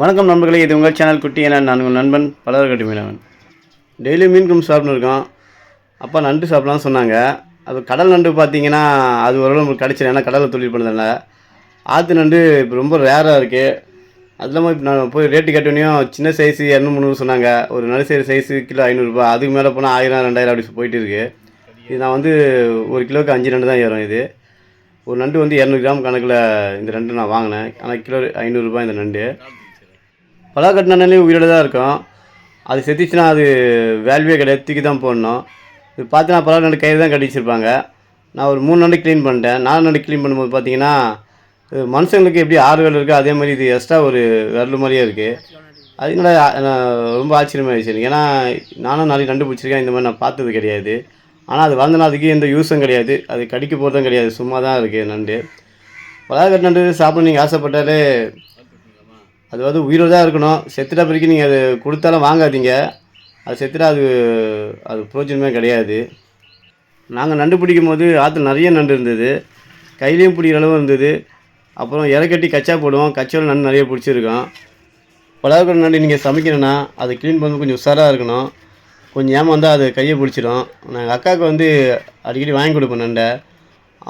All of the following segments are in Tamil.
வணக்கம் நண்பர்களே இது உங்கள் சேனல் குட்டி என நான் உங்கள் நண்பன் பலர்கட்டி மீனவன். டெய்லி மீன் குழம்பு சாப்பிட்னு இருக்கோம் அப்பா நண்டு சாப்பிட்லான்னு சொன்னாங்க. அது கடல் நண்டு பார்த்தீங்கன்னா அது ஓரளவு நம்மளுக்கு கிடச்சிடும் ஏன்னா கடலில் தொழில் பண்ணதில்ல ஆற்று நண்டு இப்போ ரொம்ப ரேராக இருக்குது அது இல்லாமல் இப்போ நான் போய் ரேட்டு கேட்டோடனையும் சின்ன சைஸு இரநூறு முந்நூறு சொன்னாங்க. ஒரு நடுசைடு சைஸு கிலோ ஐநூறுரூபா அதுக்கு மேலே போனால் ஆயிரம் ரெண்டாயிரம் அப்படி போயிட்டு இருக்குது இது நான் வந்து ஒரு கிலோவுக்கு அஞ்சு நண்டு தான் ஏறும் இது. ஒரு நண்டு வந்து இரநூறு கிராம் கணக்கில் இந்த நண்டு நான் வாங்கினேன். ஆனால் கிலோ ஐநூறுரூபா இந்த நண்டு. பலாக்கட்டினாலே உயிரோடு தான் இருக்கும். அது செத்துச்சுன்னா அது வேல்யூவே கிடையாது. தூக்கி தான் போடணும். இது பார்த்து நான் பலா நண்டு கையில் தான் கட்டி நான் ஒரு மூணு நண்டு க்ளீன் பண்ணிட்டேன். நாலு நண்டு க்ளீன் பண்ணும்போது பார்த்தீங்கன்னா இது மனுஷங்களுக்கு எப்படி ஆறு வேலை இருக்குது அதே மாதிரி இது எக்ஸ்ட்ரா ஒரு விரல் மாதிரியே இருக்குது அதனால நான் ரொம்ப ஆச்சரியமாகிடுச்சு எனக்கு. ஏன்னா நானும் நாளைக்கு நண்டு பிடிச்சிருக்கேன். இந்த மாதிரி நான் பார்த்தது கிடையாது. ஆனால் அது வளர்ந்தனா அதுக்கு எந்த யூஸும் கிடையாது. அது கடிக்க போகிறதும் கிடையாது. சும்மா தான் இருக்குது நண்டு. பலாகட் நண்டு சாப்பிட நீங்கள் ஆசைப்பட்டாலே அது வந்து உயிரோட தான் இருக்கணும். செத்துட்ட பிறகு நீங்கள் அது கொடுத்தாலும் வாங்காதீங்க. அது செத்துட்டா அது அது பிரோஜனமே கிடையாது. நாங்கள் நண்டு பிடிக்கும் போது ஆற்றுல நிறைய நண்டு இருந்தது. கையிலையும் பிடிக்கிற அளவு இருந்தது. அப்புறம் இறக்கட்டி கச்சா போடுவோம். கச்சாவில் நண்டு நிறைய பிடிச்சிருக்கோம். பலாக்கட்டு நண்டு நீங்கள் சமைக்கணும்னா அதை க்ளீன் பண்ணும்போது கொஞ்சம் உஷாராக இருக்கணும். கொஞ்சம் ஏமாந்தால் அது கையை பிடிச்சிடும். நாங்கள் அக்காவுக்கு வந்து அடிக்கடி வாங்கி கொடுப்போம் நண்டை.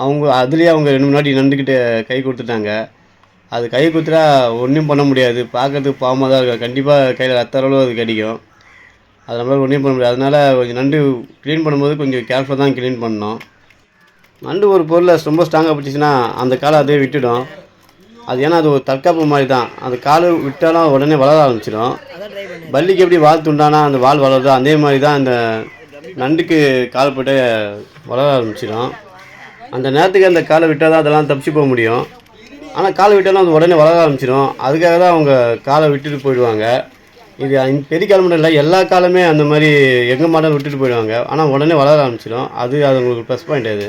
அவங்க அதுலேயே அவங்க ரெண்டு மூணு வாட்டி நண்டுக்கிட்ட கை கொடுத்துட்டாங்க. அது கை குத்துறா ஒன்றும் பண்ண முடியாது. பார்க்கறதுக்கு பாவமாக தான் இருக்கும். கண்டிப்பாக கையில் ரத்த அளவு அது கடிக்கும். அது நம்மளால் ஒன்றும் பண்ண முடியாது. அதனால் கொஞ்சம் நண்டு க்ளீன் பண்ணும்போது கொஞ்சம் கேர்ஃபுல்லாக தான் க்ளீன் பண்ணணும். நண்டு ஒரு பொருளை ரொம்ப ஸ்ட்ராங்காக பிடிச்சிச்சின்னா அந்த காலை அதே விட்டுடும். அது ஏன்னா அது ஒரு தற்காப்பு மாதிரி தான். அந்த கால் விட்டாலும் உடனே வளர ஆரம்பிச்சிடும். பள்ளிக்கு எப்படி வால் துண்டானா அந்த வால் வளருதோ அதே மாதிரி தான் அந்த நண்டுக்கு கால் போட்டு வளர ஆரம்பிச்சிடும். அந்த நேரத்துக்கு அந்த காலை விட்டால் தான் அதெல்லாம் தப்பிச்சு போக முடியும். ஆனால் காலை விட்டாலும் அது உடனே வளர ஆரம்பிச்சிடும் அதுக்காக தான் அவங்க காலை விட்டுட்டு போயிடுவாங்க. இது பெரிய காலம் மட்டும் இல்லை. எல்லா காலமே அந்த மாதிரி எங்கே மாடம் விட்டுட்டு போயிடுவாங்க. ஆனால் உடனே வளர ஆரம்பிச்சிடும் அது அது உங்களுக்கு ப்ளஸ் பாயிண்ட் அது.